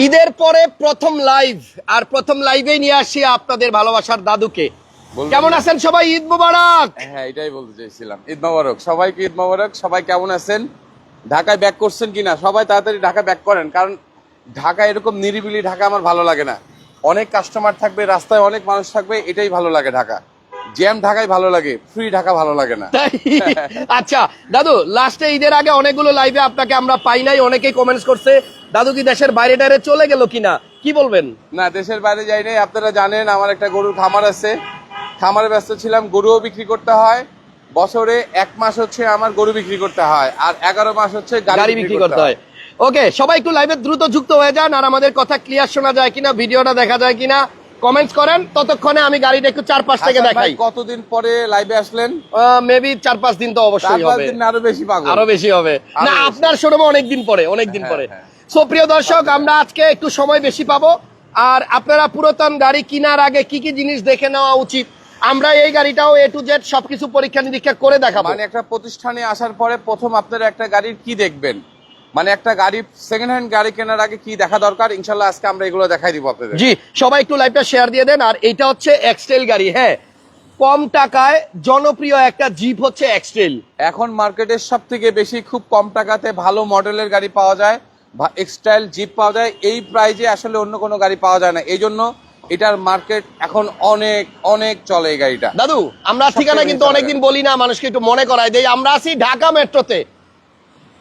ঈদের পরে প্রথম লাইভ আর প্রথম লাইভেই নিয়ে আসি আপনাদের ভালোবাসার দাদুকে। কেমন আছেন সবাই? ঈদ মুবারক! হ্যাঁ এটাই বলতে চাইছিলাম। ঈদ মোবারক। সবাইকে ঈদ মোবারক। সবাই কেমন আছেন? ঢাকায় ব্যাক করছেন কিনা? সবাই তাড়াতাড়ি ঢাকা ব্যাক করেন। কারণ ঢাকা এরকম নিরিবিলি ঢাকা আমার ভালো লাগে না। অনেক কাস্টমার থাকবে রাস্তায় অনেক মানুষ থাকবে এটাই ভালো লাগে ঢাকা। জ্যাম ঢাকায় ভালো লাগে ফ্রি ঢাকা ভালো লাগে না। তাই? আচ্ছা দাদু লাস্টে ঈদের আগে অনেকগুলো লাইভে আপনাকে আমরা পাই নাই অনেকেই কমেন্টস করছে দাদু কি দেশের বাইরে টাইরে চলে গেল কিনা? কি বলবেন? না দেশের বাইরে যাই নাই আপনারা জানেন আমার একটা গরুর খামার আছে। খামারে ব্যস্ত ছিলাম গরুও বিক্রি করতে হয়। বছরে এক মাস হচ্ছে আমার গরু বিক্রি করতে হয় আর এগারো মাস হচ্ছে গাড়ি বিক্রি করতে হয়। ওকে সবাই একটু লাইভে দ্রুত যুক্ত হয়ে যান আর আমাদের কথা ক্লিয়ার শোনা যায় কিনা ভিডিওটা দেখা যায় কিনা। কমেন্টস করেন ততক্ষণে আমি গাড়িটা একটু চার পাঁচ থেকে দেখাই। কতদিন পরে লাইভে আসলেন? মেবি চার পাঁচ দিন তো অবশ্যই হবে। আরও বেশি আরও বেশি হবে। না। আপনার শোরুমে অনেকদিন পরে অনেকদিন হ্যাঁ, পরে। হ্যাঁ। সো প্রিয় দর্শক আমরা আজকে একটু সময় বেশি পাবো। আর আপনারা পুরাতন গাড়ি কেনার আগে কি কি জিনিস দেখে নেওয়া উচিত? আমরা এই গাড়িটাও এ টু জেড সবকিছু পরীক্ষা নিরীক্ষা করে দেখাবো। মানে একটা প্রতিষ্ঠানে আসার পরে প্রথম আপনারা একটা গাড়ির কি দেখবেন? মানে একটা গাড়ি সেকেন্ড হ্যান্ড গাড়ি কেনার আগে কি দেখা দরকার? ইনশাল্লাহ আজকে আমরা এগুলো দেখাই দিব আপনাদের। জি সবাই একটু লাইভটা শেয়ার দিয়ে দেন আর এটা হচ্ছে এক্সটেল গাড়ি হ্যাঁ। কম টাকায় জনপ্রিয় একটা জিপ হচ্ছে এক্সটেল এখন মার্কেটের সব থেকে বেশি খুব কম টাকাতে ভালো মডেলের গাড়ি পাওয়া যায় এক্সটাইল জিপ পাওয়া যায় এই প্রাইজে আসলে অন্য কোনো গাড়ি পাওয়া যায় না। এই জন্য এটার মার্কেট এখন অনেক অনেক চলে এই গাড়িটা। দাদু আমরা ঠিকানা কিন্তু অনেকদিন বলি না মানুষকে একটু মনে করাই দেই। আমরা আছি ঢাকা মেট্রোতে।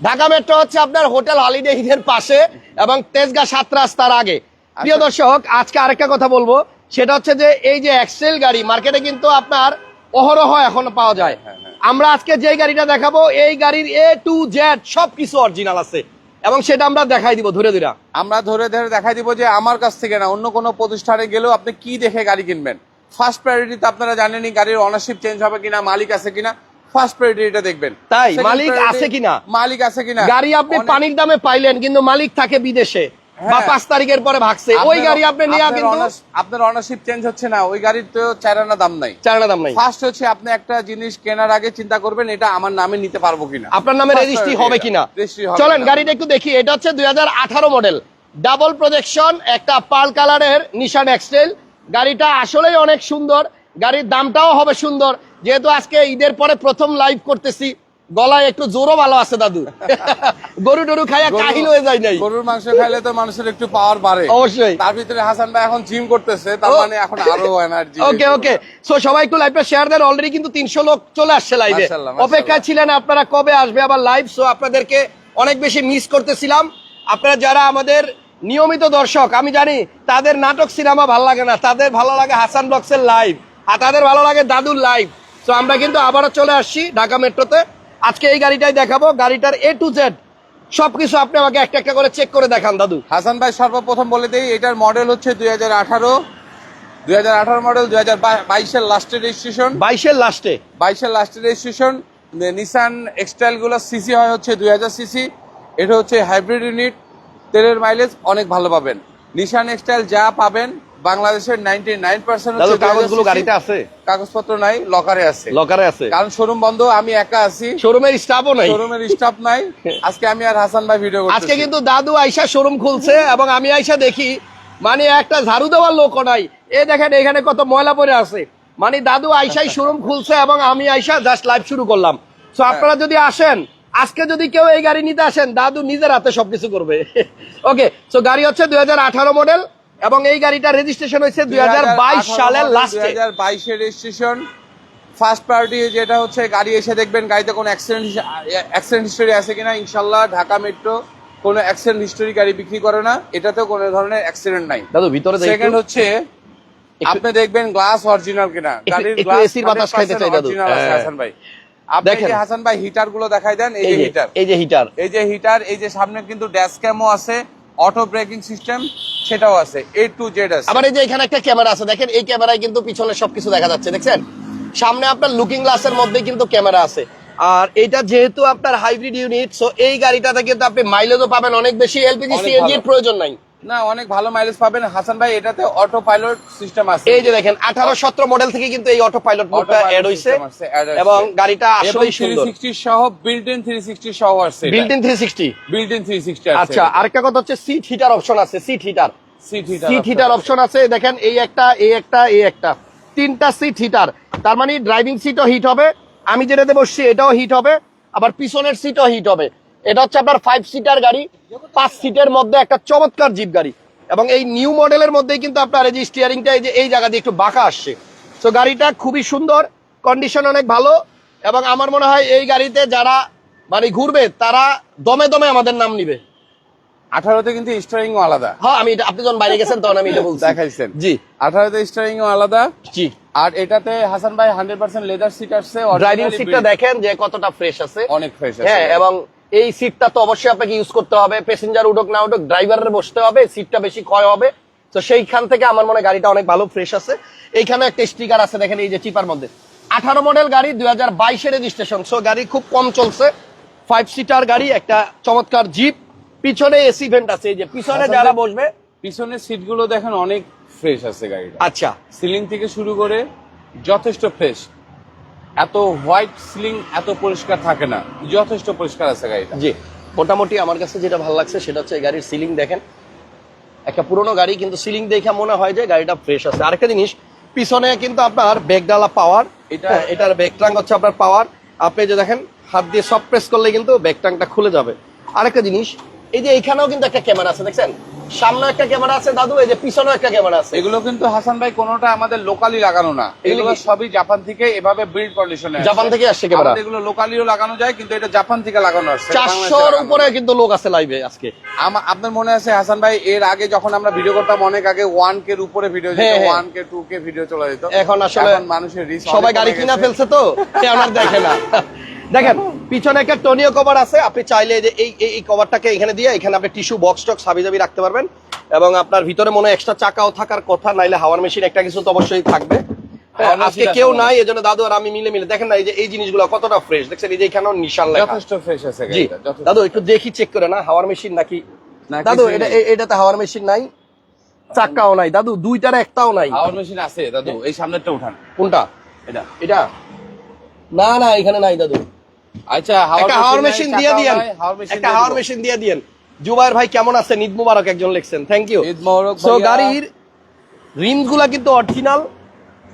ঢাকা মেট্রো হচ্ছে আপনার হোটেল হলিডে ইনের পাশে এবং তেজগা সাত রাস্তার আগে। প্রিয় আচ্ছা। দর্শক আজকে আরেকটা কথা বলব। সেটা হচ্ছে যে এই যে এক্সেল গাড়ি মার্কেটে কিন্তু আপনার অহরহ এখন পাওয়া যায়। হ্যাঁ, হ্যাঁ। আমরা আজকে যে গাড়িটা দেখাবো এই গাড়ির এ টু জেড সবকিছু অরিজিনাল আছে। এবং সেটা আমরা দেখাই দিব ধরে ধরে। আমরা ধরে ধরে দেখাই দিব যে আমার কাছ থেকে না অন্য কোনো প্রতিষ্ঠানে গেলেও আপনি কি দেখে গাড়ি কিনবেন? ফার্স্ট প্রায়োরিটিতে আপনারা জানেনই গাড়ির অনারশিপ চেঞ্জ হবে কিনা মালিক আছে কিনা। ফার্স্ট প্রায়োরিটিটা দেখবেন। তাই, মালিক আছে কিনা? মালিক আছে কিনা? গাড়ি আপনি পানির দামে পাইলেন কিন্তু মালিক থাকে বিদেশে। বা হ্যাঁ। পাঁচ তারিখের পরে ভাগছে। ওই গাড়ি আপনি নিয়ে কিন্তু আপনার অনারশিপ চেঞ্জ হচ্ছে না। ওই গাড়ির তো চারানা দাম নাই। চারানা দাম নাই। ফার্স্ট হচ্ছে আপনি একটা জিনিস কেনার আগে চিন্তা করবেন এটা আমার নামে নিতে পারব কিনা। আপনার নামে রেজিস্ট্রি হবে কিনা? চলেন গাড়িটা একটু দেখি। এটা হচ্ছে দুই হাজার আঠারো মডেল ডাবল প্রজেকশন একটা পাল কালারের নিশান এক্সটেল গাড়িটা আসলেই অনেক সুন্দর। গাড়ির দামটাও হবে সুন্দর। যেহেতু আজকে ঈদের পরে প্রথম লাইভ করতেছি গলায় একটু জোরও ভালো আছে দাদু। গরু টরু খাইয়া কাহিল হয়ে যায় নাই। গরুর মাংস খাইলে তো মানুষের একটু পাওয়ার বাড়ে। অবশ্যই। তার ভিতরে হাসান ভাই এখন জিম করতেছে তার মানে এখন আরও এনার্জি ওকে ওকে সো সবাই একটু লাইভটা শেয়ার দেন অলরেডি কিন্তু তিনশো লোক চলে আসছে লাইভে মাশাআল্লাহ। ছিলেন আপনারা কবে আসবে আবার লাইভ সো আপনাদেরকে অনেক বেশি মিস করতেছিলাম। আপনারা যারা আমাদের নিয়মিত দর্শক আমি জানি তাদের নাটক সিনেমা ভালো লাগে না তাদের ভালো লাগে হাসান বক্সের লাইভ আর তাদের ভালো লাগে দাদুর লাইভ তো আমরা কিন্তু আবারও চলে আসছি ঢাকা মেট্রোতে। আজকে এই গাড়িটাই দেখাবো। গাড়িটার এ টু জেড সবকিছু আপনি আমাকে একটা একটা করে চেক করে দেখান দাদু। হাসান ভাই সর্বপ্রথম বলে দেই এটার মডেল হচ্ছে দুই হাজার আঠারো। দুই হাজার আঠারো মডেল দুই হাজার বাইশের লাস্টের রেজিস্ট্রেশন বাইশের লাস্টে বাইশের লাস্টের রেজিস্ট্রেশন নিসান এক্সটাইলগুলো সিসি হয় হচ্ছে দুই হাজার সিসি এটা হচ্ছে হাইব্রিড ইউনিট তেলের মাইলেজ অনেক ভালো পাবেন। নিসান এক্সটাইল যা পাবেন বাংলাদেশের নাইনটি নাইন পার্সেন্ট কাগজগুলো গাড়িতে আছে? কাগজপত্র নাই লকারে আছে। লকারে আছে? কারণ শোরুম বন্ধ আমি একা আছি। শোরুমের স্টাফও নাই। শোরুমের স্টাফ নাই। আজকে আমি আর হাসান ভাই ভিডিও করতেছি। আজকে কিন্তু দাদু শোরুম খুলছে এবং আমি দেখি মানে একটা ঝাড়ু দেওয়ার লোকও নাই। এ দেখেন এখানে কত ময়লা পড়ে আছে। মানে দাদু আইসাই শোরুম খুলছে এবং আমি আইসা জাস্ট লাইভ শুরু করলাম। তো আপনারা যদি আসেন আজকে যদি কেউ এই গাড়ি নিতে আসেন দাদু নিজের হাতে সবকিছু করবে। ওকে তো গাড়ি হচ্ছে দুই হাজার আঠারো মডেল এবং এই গাড়িটা রেজিস্ট্রেশন হয়েছে দুই সালের লাস্টে দুই হাজার বাইশের রেজিস্ট্রেশন ফার্স্ট প্রায়োরিটি যেটা হচ্ছে গাড়ি এসে দেখবেন গাড়িতে কোনো অ্যাক্সিডেন্ট অ্যাক্সিডেন্ট হিস্টোরি আছে কিনা ইনশাল্লাহ ঢাকা মেট্রো কোনো অ্যাক্সিডেন্ট হিস্টোরি গাড়ি বিক্রি করে না এটাতেও কোনো ধরনের অ্যাক্সিডেন্ট নাই। দাদু ভিতরে সেকেন্ড হচ্ছে আপনি দেখবেন গ্লাস অরিজিনাল কিনা। গাড়ির গ্লাস বাতাস খাইতে চাই দাদু। হ্যাঁ। হাসান ভাই। আপনি যে হাসান ভাই হিটারগুলো দেখাই দেন এই যে হিটার এই যে হিটার এই যে হিটার এই যে সামনে কিন্তু ড্যাশ ক্যামও আছে অটো ব্রেকিং সিস্টেম সেটাও আছে এ টু জেড আছে। আবার এই যে এখানে একটা ক্যামেরা আছে দেখেন এই ক্যামেরায় কিন্তু পিছনে সবকিছু দেখা যাচ্ছে দেখছেন? সামনে আপনার লুকিং গ্লাসের মধ্যে কিন্তু ক্যামেরা আছে। আর এটা যেহেতু আপনার হাইব্রিড ইউনিট সো এই গাড়িটাতে কিন্তু আপনি মাইলেজও পাবেন অনেক বেশি এলপিজি সিএনজির সিএনজি এর প্রয়োজন নাই। না অনেক ভালো মাইলেজ পাবেন। হাসান ভাই এটাতে অটো পাইলট সিস্টেম আছে। এই যে দেখেন আঠারো সতেরো মডেল থেকে কিন্তু এই অটো পাইলট মোডটা অ্যাড হইছে। এবং গাড়িটা আসলেই সুন্দর। 360 সহ বিল্ট ইন 360 সহ আছে built in three sixty built in 360 আছে আচ্ছা আরেকটা কথা হচ্ছে সিট হিটার অপশন আছে seat heater seat heater seat heater option আছে দেখেন এই একটা এই একটা এই একটা। তিনটা সিট হিটার তার মানে ড্রাইভিং সিটও হিট হবে আমি যেটাতে বসছি এটাও হিট হবে আবার পিছনের সিটও হিট হবে। এটা হচ্ছে আপনার ফাইভ সিটার গাড়ি পাঁচ সিটের মধ্যে একটা চমৎকার জিপ গাড়ি। এবং এই নিউ মডেলের মধ্যেই কিন্তু আপনার এই যে স্টিয়ারিংটা এই যে এই জায়গা দিয়ে একটু বাঁকা আসছে। তো গাড়িটা খুবই সুন্দর কন্ডিশন অনেক ভালো এবং আমার মনে হয় এই গাড়িতে যারা মানে ঘুরবে তারা দমে দমে আমাদের নাম নিবে। 18 তে কিন্তু স্টিয়ারিং আলাদা। হ্যাঁ আমি আপনি যখন বাইরে গেছেন তখন আমি এটা বলছি। দেখাইছেন। জি। 18 তে স্টিয়ারিং আলাদা। জি। আর এটাতে হাসান ভাই 100% লেদার সিট আসছে। ড্রাইভিং সিটটা দেখেন যে কতটা ফ্রেশ আছে। অনেক ফ্রেশ হ্যাঁ আছে এবং এই সিটটা তো অবশ্যই আপনাকে ইউজ করতে হবে। প্যাসেঞ্জার উঠুক না উঠুক ড্রাইভারের বসতে হবে সিটটা বেশি ক্ষয় হবে। তো সেইখান থেকে আমার মনে গাড়িটা অনেক ভালো ফ্রেশ আছে। এইখানে একটা স্টিকার আছে দেখেন এই যে চিপার মধ্যে। আঠারো মডেল গাড়ি দুই হাজার বাইশের রেজিস্ট্রেশন সো গাড়ি খুব কম চলছে। ফাইভ সিটার গাড়ি একটা চমৎকার জিপ পিছনে এসি ভেন্ট আছে এই যে পিছনে আচ্ছা, যারা বসবে। পিছনের সিটগুলো দেখেন অনেক ফ্রেশ আছে গাড়িটা। আচ্ছা। সিলিং থেকে শুরু করে যথেষ্ট ফ্রেশ এত হোয়াইট সিলিং এত পরিষ্কার থাকে না। যথেষ্ট পরিষ্কার আছে গাড়িটা। জি মোটামুটি আমার কাছে যেটা ভালো লাগছে সেটা হচ্ছে গাড়ির সিলিং দেখেন। একটা পুরনো গাড়ি কিন্তু সিলিং দেখে মনে হয় যে গাড়িটা ফ্রেশ আছে। আরেকটা জিনিস পিছনে কিন্তু আপনার ব্যাগডালা পাওয়ার এটা এটা- এটার ব্যাগ ট্রাঙ্ক হচ্ছে আপনার পাওয়ার আপনি যে দেখেন হাত দিয়ে সব প্রেস করলে কিন্তু ব্যাগ ট্রাঙ্কটা খুলে যাবে। আরেকটা জিনিস এই যে এখানেও কিন্তু একটা ক্যামেরা আছে দেখছেন? সামনে একটা ক্যামেরা আছে দাদু এই যে পিছনেও একটা ক্যামেরা আছে। এগুলো কিন্তু হাসান ভাই কোনোটা আমাদের লোকালি লাগানো না। এগুলো সবই জাপান থেকে এভাবে বিল্ড কন্ডিশনে জাপান থেকে আসছে ক্যামেরা এগুলো লোকালিও লাগানো যায় কিন্তু এটা জাপান থেকে লাগানো আসছে। বাংলাদেশে চারশোর উপরে কিন্তু লোক আছে লাইভে আজকে। আপনার মনে আছে হাসান ভাই এর আগে যখন আমরা ভিডিও করতাম অনেক আগে ওয়ান কে এর উপরে ভিডিও যেত হ্যাঁ, হ্যাঁ। One K two K video চলে যেত। এখন আসলে এখন মানুষের সবাই গাড়ি কিনা ফেলছে তো সে আমার দেখে না। দেখেন পিছনে একটা টনিও কভার আছে। আপনি চাইলে যে এই এই- কভারটাকে এখানে দিয়ে এখানে আপনি টিস্যু বক্স টক্স হাবি জাবি রাখতে পারবেন। এবং আপনার ভিতরে মনে এক্সট্রা চাকাও থাকার কথা নাইলে হাওয়ার মেশিন একটা কিছু তো অবশ্যই থাকবে। হ্যাঁ, আজকে কেউ নাই এজন্য দাদু আর আমি মিলে মিলে দেখেন না এই যে এই জিনিসগুলো কতটা ফ্রেশ দেখছেন? এই যে এখানেও নিশান লেখা। যথেষ্ট ফ্রেশ আছে জি দাদু একটু দেখি চেক করে না হাওয়ার মেশিন নাকি? দাদু এটা। এটাতে হাওয়ার মেশিন নাই চাকাও নাই। দাদু দুইটার একটাও নাই। হাওয়ার মেশিন আছে দাদু এই সামনেরটা উঠান। কোনটা? এটা। এটা? না না এখানে নাই দাদু। আচ্ছা একটা হাওয়ার মেশিন দিয়ে দিয়েন। হাওয়ার মেশিন একটা হাওয়ার মেশিন দিয়ে দিয়েন। জুবাইর ভাই কেমন আছেন ঈদ মুবারক একজন লিখছেন। থ্যাংক ইউ ঈদ মোবারক সো গাড়ির রিমসগুলা কিন্তু অরিজিনাল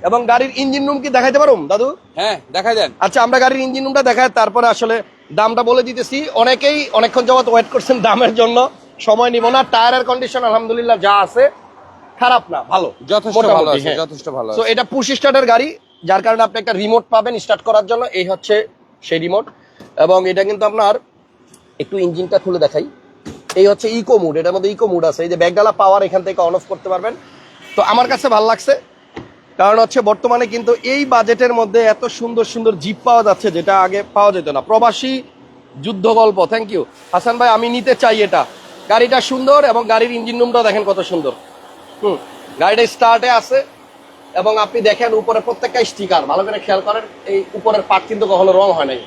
এবং গাড়ির ইঞ্জিন রুম কি দেখাইতে পারুম দাদু? হ্যাঁ দেখা যান আচ্ছা আমরা গাড়ির ইঞ্জিন রুমটা দেখাই তারপরে আসলে দামটা বলে দিতেছি। অনেকেই অনেকক্ষণ যাবত ওয়েট করছেন দামের জন্য। সময় নিব না টায়ারের কন্ডিশন আলহামদুলিল্লাহ যা আছে খারাপ না ভালো। যথেষ্ট ভালো আছে হ্যাঁ। যথেষ্ট ভালো আছে। এটা পুশ স্টার্টের গাড়ি যার কারণে আপনি একটা রিমোট পাবেন স্টার্ট করার জন্য। এই হচ্ছে সেই রিমোট এবং এটা কিন্তু আপনার একটু ইঞ্জিনটা খুলে দেখাই। এই হচ্ছে ইকো মুড এটার মধ্যে ইকো মুড আছে। এই যে ব্যাগডালা পাওয়ার এখান থেকে অন অফ করতে পারবেন। তো আমার কাছে ভালো লাগছে। কারণ হচ্ছে বর্তমানে কিন্তু এই বাজেটের মধ্যে এত সুন্দর সুন্দর জিপ পাওয়া যাচ্ছে যেটা আগে পাওয়া যেত না। প্রবাসী যুদ্ধ গল্প থ্যাংক ইউ হাসান ভাই, আমি নিতে চাই এটা। গাড়িটা সুন্দর এবং গাড়ির ইঞ্জিন রুমটাও দেখেন কত সুন্দর। হুম, গাড়িটা স্টার্টে আছে এবং আপনি দেখেন উপরে প্রত্যেকটা স্টিকার ভালো করে খেয়াল করেন, এই উপরের পার্ট কিন্তু কখনো রং হয় নাই।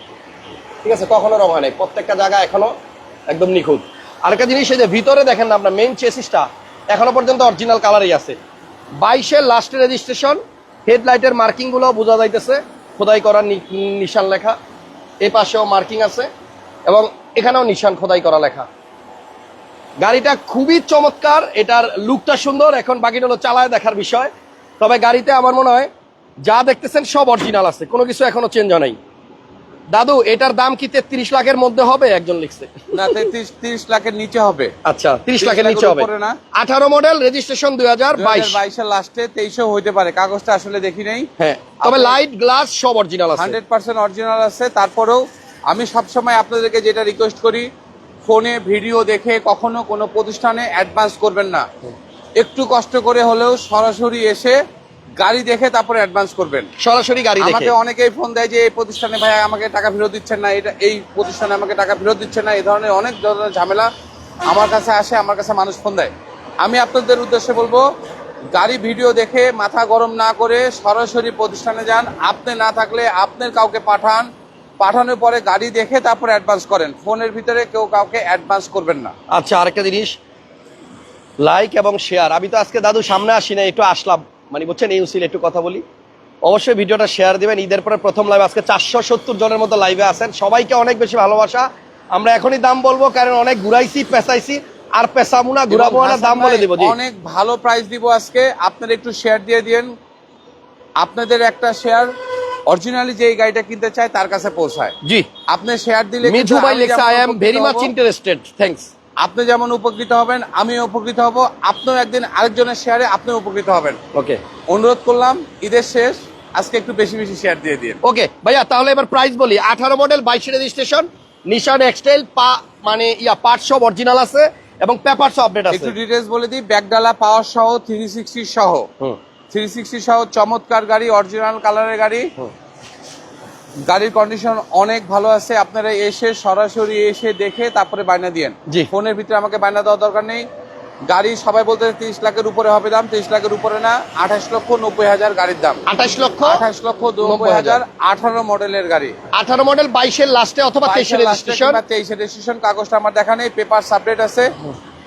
ঠিক আছে, কখনো রং হয় নাই। প্রত্যেকটা জায়গা এখনও একদম নিখুঁত। আরেকটা জিনিস, এই যে ভিতরে দেখেন না, আপনার মেইন চেসিসটা এখনও পর্যন্ত অরিজিনাল কালারই আছে। বাইশের লাস্ট রেজিস্ট্রেশন হেডলাইটের মার্কিংগুলো বোঝা যাইতেছে, খোদাই করার নিশান লেখা। এই পাশেও মার্কিং আছে, এবং এখানেও নিশান খোদাই করা লেখা। গাড়িটা খুবই চমৎকার, এটার লুকটা সুন্দর, এখন বাকিটা হলো চালায় দেখার বিষয়। তবে গাড়িতে আমার মনে হয়, যা দেখতেছেন সব অরিজিনাল আছে, কোনো কিছু এখনও চেঞ্জ হয় নাই। দাদু এটার দাম কি তেত্রিশ লাখের মধ্যে হবে? একজন লিখছে। না তেত্রিশ তিরিশ লাখের নিচে হবে। আচ্ছা তিরিশ লাখের নিচে হবে। না? আঠারো মডেল রেজিস্ট্রেশন দুই হাজার বাইশ। বাইশের লাস্টে তেইশও হইতে পারে। কাগজটা আসলে দেখি নেই। হ্যাঁ তবে লাইট গ্লাস সব অরিজিনাল আছে। হান্ড্রেড পার্সেন্ট অরিজিনাল আছে। তারপরেও আমি সবসময় আপনাদেরকে যেটা রিকোয়েস্ট করি ফোনে ভিডিও দেখে কখনো কোনো প্রতিষ্ঠানে অ্যাডভান্স করবেন না। একটু কষ্ট করে হলেও সরাসরি এসে গাড়ি দেখে তারপরে অ্যাডভান্স করবেন। সরাসরি গাড়ি দেখে। আমাকে অনেকেই ফোন দেয় যে এই প্রতিষ্ঠানে ভাই আমাকে টাকা ফেরত দিচ্ছেন না। এটা এই প্রতিষ্ঠানে আমাকে টাকা ফেরত দিচ্ছেন না। এই ধরনের অনেক ধরনের ঝামেলা আমার কাছে আসে আমার কাছে মানুষ ফোন দেয়। আমি আপনাদের উদ্দেশ্যে বলব গাড়ি ভিডিও দেখে মাথা গরম না করে সরাসরি প্রতিষ্ঠানে যান। আপনি না থাকলে আপনার কাউকে পাঠান। পাঠানোর পরে গাড়ি দেখে তারপরে অ্যাডভান্স করেন। ফোনের ভিতরে কেউ কাউকে অ্যাডভান্স করবেন না। আচ্ছা আরেকটা জিনিস। লাইক এবং শেয়ার আমি তো আজকে দাদু সামনে আসি না একটু আসলাম। মানে বুঝছেন এই উচিল একটু কথা বলি। অবশ্যই ভিডিওটা শেয়ার দিবেন। ঈদের পরে প্রথম লাইভ আজকে চারশো সত্তর জনের মতো লাইভে আছেন। সবাইকে অনেক বেশি ভালোবাসা। আমরা এখনই দাম বলব কারণ অনেক ঘুরাইছি পেঁচাইছি আর পেঁচামু না ঘুরাবো না দাম বলে দিব অনেক ভালো প্রাইস দিব আজকে। আপনারা একটু শেয়ার দিয়ে দিন আপনাদের একটা শেয়ার অরিজিনালি যে গাড়িটা কিনতে চায় তার কাছে পৌঁছায়। জি। আপনি শেয়ার দিলে মিঠু ভাই যেমন I am very much interested thanks আপনি যেমন উপকৃত হবেন আমিও উপকৃত হব। আপনিও একদিন আরেকজনের শেয়ারে আপনি উপকৃত হবেন। ওকে অনুরোধ করলাম ঈদের শেষ আজকে একটু বেশি বেশি শেয়ার দিয়ে দিন। ওকে ভাইয়া তাহলে এবার প্রাইস বলি। আঠারো মডেল বাইশে রেজিস্ট্রেশন নিশান এক্সটাইল পা মানে ইয়া পার্ট সব অরিজিনাল আছে এবং পেপার সব আপডেট আছে। একটু ডিটেলস বলে দিই ব্যাকডালা পাওয়ার সহ থ্রি সিক্সটি সহ। হুম। থ্রি সিক্সটি সহ চমৎকার গাড়ি অরিজিনাল কালারের গাড়ি। গাড়ির কন্ডিশন অনেক ভালো আছে। আপনারা এসে সরাসরি এসে দেখে তারপরে বায়না দিয়েন। জি। ফোনের ভিতরে আমাকে বায়না দেওয়ার দরকার নেই। গাড়ি সবাই বলতে তিরিশ লাখের উপরে হবে দাম তিরিশ লাখের উপরে না আঠাশ লক্ষ নব্বই হাজার গাড়ির দাম। আঠাশ লক্ষ? আঠাশ লক্ষ নব্বই হাজার আঠারো মডেলের গাড়ি। আঠারো মডেল বাইশের লাস্টে অথবা তেইশে রেজিস্ট্রেশন কাগজটা আমার দেখা নেই পেপার আপডেট আছে।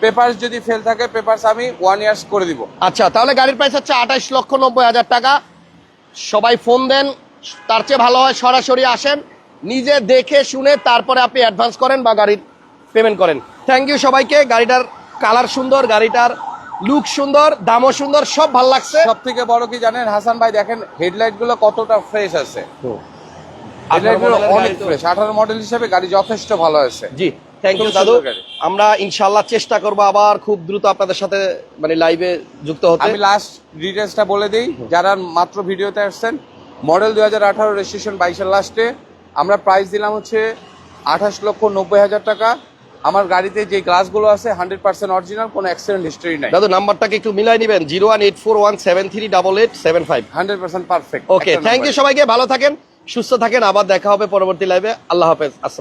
পেপার যদি ফেল থাকে পেপার আমি ওয়ান ইয়ার্স করে দিব। আচ্ছা তাহলে গাড়ির প্রাইস হচ্ছে আঠাশ লক্ষ নব্বই হাজার টাকা। সবাই ফোন দেন তার চেয়ে ভালো হয় সরাসরি আসেন নিজে দেখে শুনে তারপরে আপনি অ্যাডভান্স করেন বা গাড়ির পেমেন্ট করেন। থ্যাংক ইউ সবাইকে গাড়িটার কালার সুন্দর গাড়িটার লুক সুন্দর দামও সুন্দর সব ভালো লাগছে। সব থেকে বড় কি জানেন? হাসান ভাই দেখেন হেডলাইটগুলো কতটা ফ্রেশ আছে। অনেক ফ্রেশ আঠারো মডেল হিসেবে গাড়ি যথেষ্ট ভালো আছে। জি থ্যাংক ইউ দাদু। আমরা ইনশাল্লাহ চেষ্টা করব আবার খুব দ্রুত আপনাদের সাথে মানে লাইভে যুক্ত হতে। আমি লাস্ট ডিটেলসটা বলে দিই। যারা মাত্র ভিডিওতে আসছেন মডেল দুই হাজার আঠারো রেজিস্ট্রেশন বাইশের লাস্টে আমরা প্রাইস দিলাম হচ্ছে আঠাশ লক্ষ নব্বই হাজার টাকা। আমার গাড়িতে যে গ্লাসগুলো আছে হান্ড্রেড পার্সেন্ট অরিজিনাল কোনো অ্যাক্সিডেন্ট হিস্ট্রি নাই। দাদু নাম্বারটাকে একটু মিলাই নেবেন zero one eight four one seven three double eight seven five hundred percent perfect okay thank you সবাইকে ভালো থাকেন সুস্থ থাকেন আবার দেখা হবে পরবর্তী লাইভে আল্লাহ হাফেজ আসসালাম